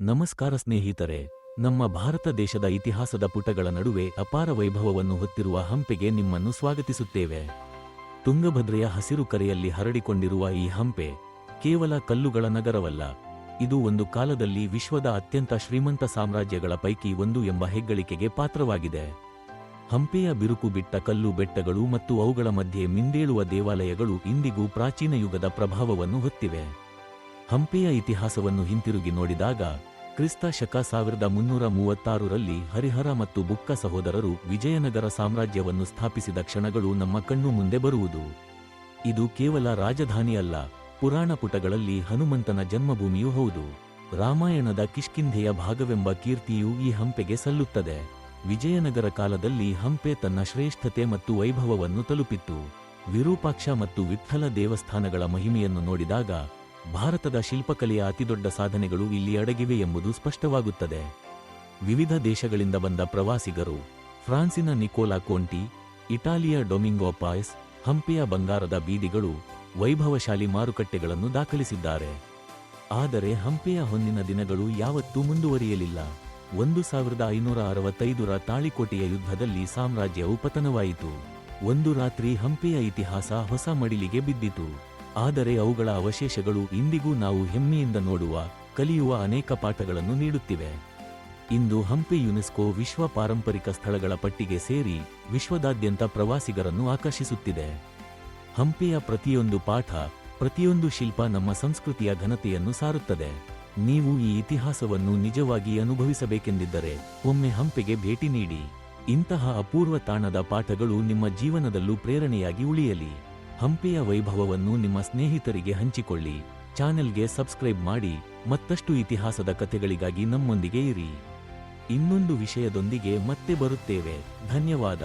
ನಮಸ್ಕಾರ ಸ್ನೇಹಿತರೆ, ನಮ್ಮ ಭಾರತ ದೇಶದ ಇತಿಹಾಸದ ಪುಟಗಳ ನಡುವೆ ಅಪಾರ ವೈಭವವನ್ನು ಹೊತ್ತಿರುವ ಹಂಪೆಗೆ ನಿಮ್ಮನ್ನು ಸ್ವಾಗತಿಸುತ್ತೇವೆ. ತುಂಗಭದ್ರೆಯ ಹಸಿರು ಕರೆಯಲ್ಲಿ ಹರಡಿಕೊಂಡಿರುವ ಈ ಹಂಪೆ ಕೇವಲ ಕಲ್ಲುಗಳ ನಗರವಲ್ಲ, ಇದು ಒಂದು ಕಾಲದಲ್ಲಿ ವಿಶ್ವದ ಅತ್ಯಂತ ಶ್ರೀಮಂತ ಸಾಮ್ರಾಜ್ಯಗಳ ಪೈಕಿ ಒಂದು ಎಂಬ ಹೆಗ್ಗಳಿಕೆಗೆ ಪಾತ್ರವಾಗಿದೆ. ಹಂಪೆಯ ಬಿರುಕು ಬಿಟ್ಟ ಕಲ್ಲು ಬೆಟ್ಟಗಳು ಮತ್ತು ಅವುಗಳ ಮಧ್ಯೆ ಮಿಂದೇಳುವ ದೇವಾಲಯಗಳು ಇಂದಿಗೂ ಪ್ರಾಚೀನ ಯುಗದ ಪ್ರಭಾವವನ್ನು ಹೊತ್ತಿವೆ. ಹಂಪೆಯ ಇತಿಹಾಸವನ್ನು ಹಿಂತಿರುಗಿ ನೋಡಿದಾಗ ಕ್ರಿಸ್ತ ಶಕ ಸಾವಿರದ ಮುನ್ನೂರ ಮೂವತ್ತಾರರಲ್ಲಿ ಹರಿಹರ ಮತ್ತು ಬುಕ್ಕ ಸಹೋದರರು ವಿಜಯನಗರ ಸಾಮ್ರಾಜ್ಯವನ್ನು ಸ್ಥಾಪಿಸಿದ ಕ್ಷಣಗಳು ನಮ್ಮ ಕಣ್ಣು ಮುಂದೆ ಬರುವುದು. ಇದು ಕೇವಲ ರಾಜಧಾನಿಯಲ್ಲ, ಪುರಾಣ ಪುಟಗಳಲ್ಲಿ ಹನುಮಂತನ ಜನ್ಮಭೂಮಿಯೂ ಹೌದು. ರಾಮಾಯಣದ ಕಿಷ್ಕಿಂಧೆಯ ಭಾಗವೆಂಬ ಕೀರ್ತಿಯೂ ಈ ಹಂಪೆಗೆ ಸಲ್ಲುತ್ತದೆ. ವಿಜಯನಗರ ಕಾಲದಲ್ಲಿ ಹಂಪೆ ತನ್ನ ಶ್ರೇಷ್ಠತೆ ಮತ್ತು ವೈಭವವನ್ನು ತಲುಪಿತ್ತು. ವಿರೂಪಾಕ್ಷ ಮತ್ತು ವಿಠಲ ದೇವಸ್ಥಾನಗಳ ಮಹಿಮೆಯನ್ನು ನೋಡಿದಾಗ ಭಾರತದ ಶಿಲ್ಪಕಲೆಯ ಅತಿದೊಡ್ಡ ಸಾಧನೆಗಳು ಇಲ್ಲಿ ಅಡಗಿವೆ ಎಂಬುದು ಸ್ಪಷ್ಟವಾಗುತ್ತದೆ. ವಿವಿಧ ದೇಶಗಳಿಂದ ಬಂದ ಪ್ರವಾಸಿಗರು, ಫ್ರಾನ್ಸಿನ ನಿಕೋಲಾ ಕೋಂಟಿ, ಇಟಾಲಿಯ ಡೊಮಿಂಗೋ ಪಾಯ್ಸ್, ಹಂಪೆಯ ಬಂಗಾರದ ಬೀದಿಗಳು ವೈಭವಶಾಲಿ ಮಾರುಕಟ್ಟೆಗಳನ್ನು ದಾಖಲಿಸಿದ್ದಾರೆ. ಆದರೆ ಹಂಪೆಯ ಹೊನ್ನಿನ ದಿನಗಳು ಯಾವತ್ತೂ ಮುಂದುವರಿಯಲಿಲ್ಲ. ಒಂದು ಸಾವಿರದ ಐನೂರ ಅರವತ್ತೈದರ ತಾಳಿಕೋಟೆಯ ಯುದ್ಧದಲ್ಲಿ ಸಾಮ್ರಾಜ್ಯವು ಪತನವಾಯಿತು. ಒಂದು ರಾತ್ರಿ ಹಂಪೆಯ ಇತಿಹಾಸ ಹೊಸ ಮಡಿಲಿಗೆ ಬಿದ್ದಿತು. ಆದರೆ ಅವುಗಳ ಅವಶೇಷಗಳು ಇಂದಿಗೂ ನಾವು ಹೆಮ್ಮೆಯಿಂದ ನೋಡುವ, ಕಲಿಯುವ ಅನೇಕ ಪಾಠಗಳನ್ನು ನೀಡುತ್ತಿವೆ. ಇಂದು ಹಂಪಿ ಯುನೆಸ್ಕೋ ವಿಶ್ವ ಪಾರಂಪರಿಕ ಸ್ಥಳಗಳ ಪಟ್ಟಿಗೆ ಸೇರಿ ವಿಶ್ವದಾದ್ಯಂತ ಪ್ರವಾಸಿಗರನ್ನು ಆಕರ್ಷಿಸುತ್ತಿದೆ. ಹಂಪಿಯ ಪ್ರತಿಯೊಂದು ಪಾಠ, ಪ್ರತಿಯೊಂದು ಶಿಲ್ಪ ನಮ್ಮ ಸಂಸ್ಕೃತಿಯ ಘನತೆಯನ್ನು ಸಾರುತ್ತದೆ. ನೀವು ಈ ಇತಿಹಾಸವನ್ನು ನಿಜವಾಗಿ ಅನುಭವಿಸಬೇಕೆಂದಿದ್ದರೆ ಒಮ್ಮೆ ಹಂಪೆಗೆ ಭೇಟಿ ನೀಡಿ. ಇಂತಹ ಅಪೂರ್ವ ತಾಣದ ಪಾಠಗಳು ನಿಮ್ಮ ಜೀವನದಲ್ಲೂ ಪ್ರೇರಣೆಯಾಗಿ ಉಳಿಯಲಿ. ಹಂಪೆಯ ವೈಭವವನ್ನು ನಿಮ್ಮ ಸ್ನೇಹಿತರಿಗೆ ಹಂಚಿಕೊಳ್ಳಿ. ಚಾನೆಲ್ಗೆ ಸಬ್ಸ್ಕ್ರೈಬ್ ಮಾಡಿ, ಮತ್ತಷ್ಟು ಇತಿಹಾಸದ ಕಥೆಗಳಿಗಾಗಿ ನಮ್ಮೊಂದಿಗೆ ಇರಿ. ಇನ್ನೊಂದು ವಿಷಯದೊಂದಿಗೆ ಮತ್ತೆ ಬರುತ್ತೇವೆ. ಧನ್ಯವಾದ.